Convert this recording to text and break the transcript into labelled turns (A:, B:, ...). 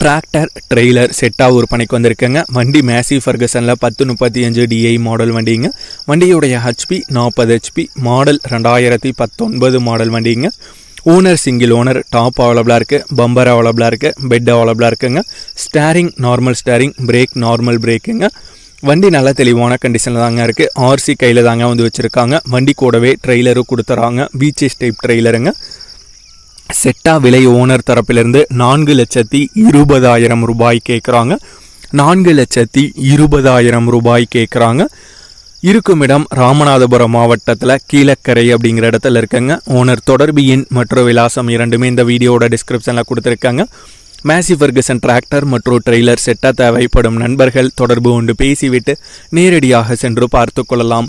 A: Tractor trailer செட்டாக விற்பனைக்கு வந்திருக்குங்க. வண்டி மேசி ஃபர்கசனில் பத்து முப்பத்தி அஞ்சு டிஐ மாடல் வண்டிங்க. வண்டியுடைய ஹெச்பி நாற்பது ஹெச்பி மாடல் ரெண்டாயிரத்தி பத்தொன்பது மாடல் வண்டிங்க. ஓனர் சிங்கிள் ஓனர் டாப் அவைலபிளாக இருக்குது பம்பர் அவைலபிளாக இருக்குது பெட் அவைலபிளாக இருக்குங்க. Steering normal steering brake normal பிரேக்குங்க வண்டி நல்ல தெளிவான கண்டிஷனில் தாங்க இருக்குது ஆர்சி கையில் தாங்க வந்து வச்சுருக்காங்க. வண்டி கூடவே ட்ரெய்லரும் கொடுத்துறாங்க. பீச்சஸ் டைப் ட்ரெய்லருங்க செட்டா விலை ஓனர் தரப்பிலிருந்து நான்கு லட்சத்தி இருபதாயிரம் ரூபாய் கேட்குறாங்க. நான்கு லட்சத்தி இருபதாயிரம் ரூபாய் கேட்குறாங்க. இருக்கும் இடம் ராமநாதபுரம் மாவட்டத்தில் கீழக்கரை அப்படிங்கிற இடத்துல இருக்கங்க. ஓனர் தொடர்பு எண் மற்றும் விலாசம் இரண்டுமே இந்த வீடியோட டிஸ்கிரிப்ஷனில் கொடுத்துருக்காங்க. மேசி ஃபர்கசன் டிராக்டர் மற்றும் ட்ரெய்லர் செட்டாக தேவைப்படும் நண்பர்கள் தொடர்பு கொண்டு பேசிவிட்டு நேரடியாக சென்று பார்த்து கொள்ளலாம்.